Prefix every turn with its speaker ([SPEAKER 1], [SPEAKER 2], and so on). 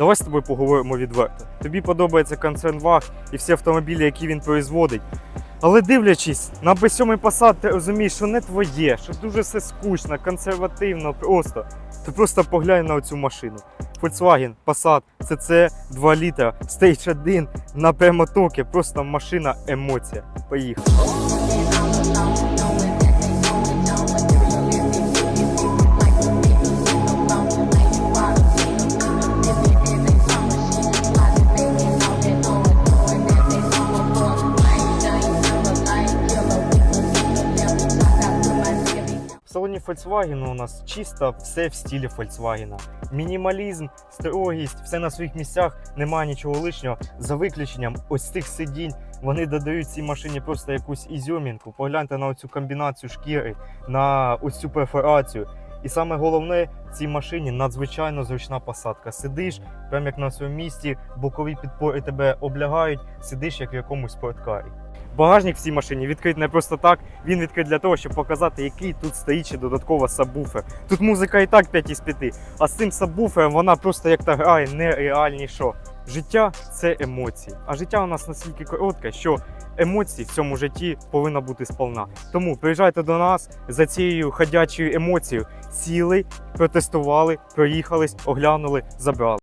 [SPEAKER 1] Давай з тобою поговоримо відверто. Тобі подобається концерн ВАГ і всі автомобілі, які він производить. Але дивлячись на B7 Passat, ти розумієш, що не твоє, що дуже все скучно, консервативно, просто. Ти просто поглянь на цю машину. Volkswagen Passat CC 2 літра, Stage 1 на прямотокі, просто машина емоція. Поїхали. В салоні Volkswagen у нас чисто все в стилі Volkswagen. Мінімалізм, строгість, все на своїх місцях, немає нічого лишнього. За виключенням ось цих сидінь. Вони додають цій машині просто якусь ізюмінку. Погляньте на цю комбінацію шкіри, на ось цю перфорацію. І саме головне, в цій машині надзвичайно зручна посадка. Сидиш, прямо як на своєму місці, бокові підпори тебе облягають, сидиш як в якомусь спорткарі. Багажник в цій машині відкрит не просто так, він відкрит для того, щоб показати, який тут стоїть ще додатково сабвуфер. Тут музика і так 5 із 5, а з цим сабвуфером вона просто як та грає нереальніше. Життя це емоції. А життя у нас настільки коротке, що емоцій в цьому житті повинна бути сповна. Тому приїжджайте до нас за цією ходячою емоцією. Сіли, протестували, проїхались, оглянули, забрали.